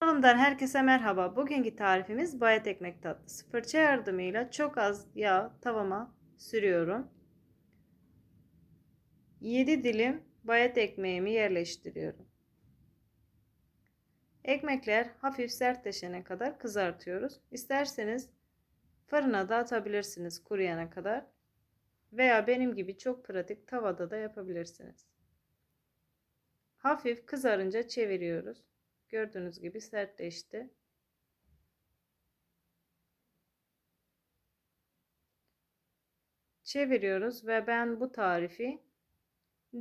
Kanalımdan herkese merhaba. Bugünkü tarifimiz bayat ekmek tatlısı. Fırça yardımıyla çok az yağ tavama sürüyorum. 7 dilim bayat ekmeğimi yerleştiriyorum. Ekmekler hafif sertleşene kadar kızartıyoruz. İsterseniz fırına da atabilirsiniz kuruyana kadar. Veya benim gibi çok pratik tavada da yapabilirsiniz. Hafif kızarınca çeviriyoruz. Gördüğünüz gibi sertleşti. Çeviriyoruz ve ben bu tarifi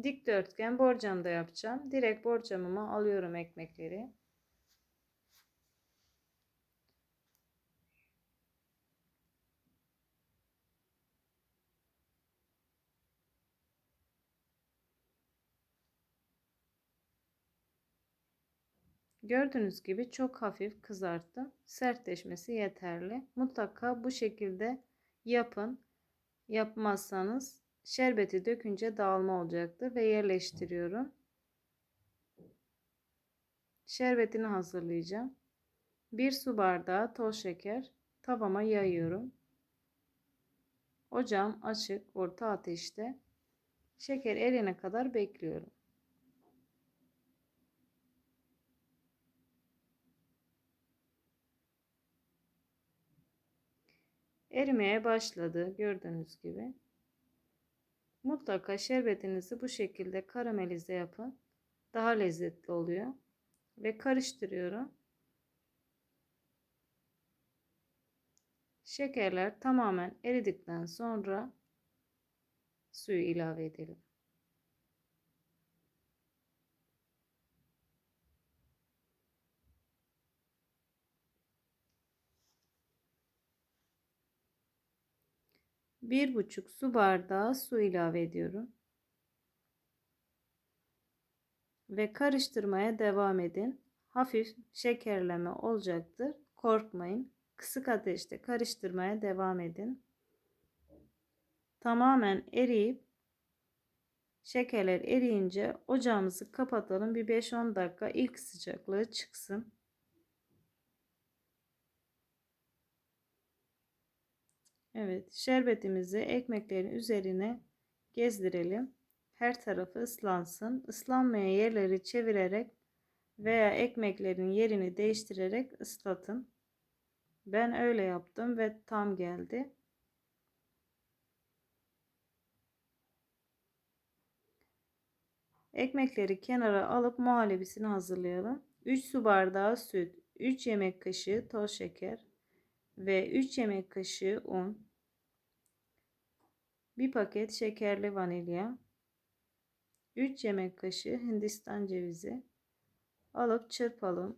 dikdörtgen borcamda yapacağım. Direkt borcamıma alıyorum ekmekleri. Gördüğünüz gibi çok hafif kızarttım. Sertleşmesi yeterli. Mutlaka bu şekilde yapın. Yapmazsanız şerbeti dökünce dağılma olacaktır ve yerleştiriyorum. Şerbetini hazırlayacağım. Bir su bardağı toz şeker tavama yayıyorum. Ocağım açık orta ateşte. Şeker erene kadar bekliyorum. Erimeye başladı gördüğünüz gibi. Mutlaka şerbetinizi bu şekilde karamelize yapın. Daha lezzetli oluyor. Ve karıştırıyorum. Şekerler tamamen eridikten sonra suyu ilave edelim. Bir buçuk su bardağı su ilave ediyorum. Ve karıştırmaya devam edin. Hafif şekerleme olacaktır. Korkmayın. Kısık ateşte karıştırmaya devam edin. Tamamen eriyip şekerler eriyince ocağımızı kapatalım. Bir 5-10 dakika ilk sıcaklığı çıksın. Evet, şerbetimizi ekmeklerin üzerine gezdirelim. Her tarafı ıslansın. Islanmayan yerleri çevirerek veya ekmeklerin yerini değiştirerek ıslatın. Ben öyle yaptım ve tam geldi. Ekmekleri kenara alıp muhallebisini hazırlayalım. 3 su bardağı süt, 3 yemek kaşığı toz şeker, ve 3 yemek kaşığı un, 1 paket şekerli vanilya, 3 yemek kaşığı hindistan cevizi alıp çırpalım.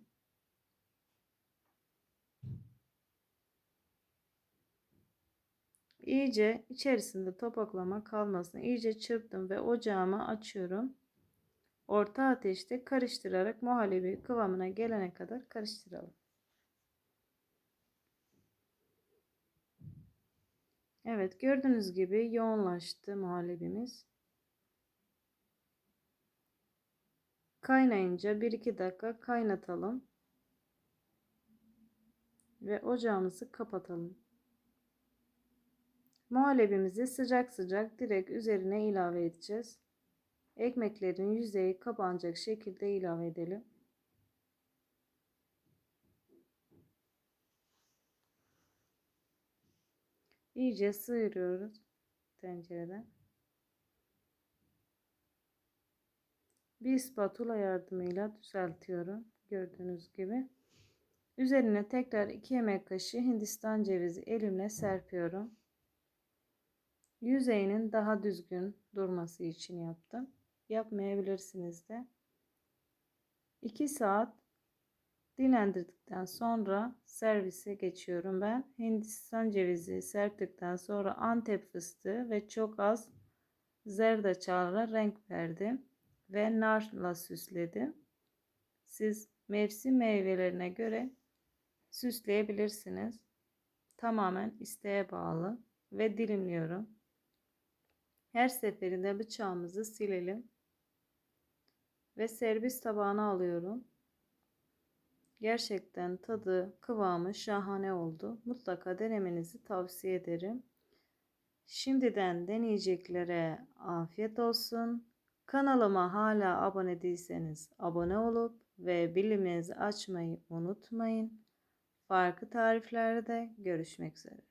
İyice içerisinde topaklama kalmasın. İyice çırptım ve ocağımı açıyorum. Orta ateşte karıştırarak muhallebi kıvamına gelene kadar karıştıralım. Evet gördüğünüz gibi yoğunlaştı muhallebimiz. Kaynayınca 1-2 dakika kaynatalım. Ve ocağımızı kapatalım. Muhallebimizi sıcak sıcak direkt üzerine ilave edeceğiz. Ekmeklerin yüzeyi kapanacak şekilde ilave edelim. İyice sıyırıyoruz tencereden. Bir spatula yardımıyla düzeltiyorum. Gördüğünüz gibi. Üzerine tekrar 2 yemek kaşığı hindistan cevizi elimle serpiyorum. Yüzeyinin daha düzgün durması için yaptım. Yapmayabilirsiniz de. 2 saat Dinlendirdikten sonra servise geçiyorum ben. Hindistan cevizi serptikten sonra antep fıstığı ve çok az zerdeçalına renk verdim ve narla süsledim. Siz mevsim meyvelerine göre süsleyebilirsiniz. Tamamen isteğe bağlı ve dilimliyorum. Her seferinde bıçağımızı silelim ve servis tabağına alıyorum. Gerçekten tadı, kıvamı şahane oldu. Mutlaka denemenizi tavsiye ederim. Şimdiden deneyeceklere afiyet olsun. Kanalıma hala abone değilseniz abone olup ve bildirimlerinizi açmayı unutmayın. Farklı tariflerde görüşmek üzere.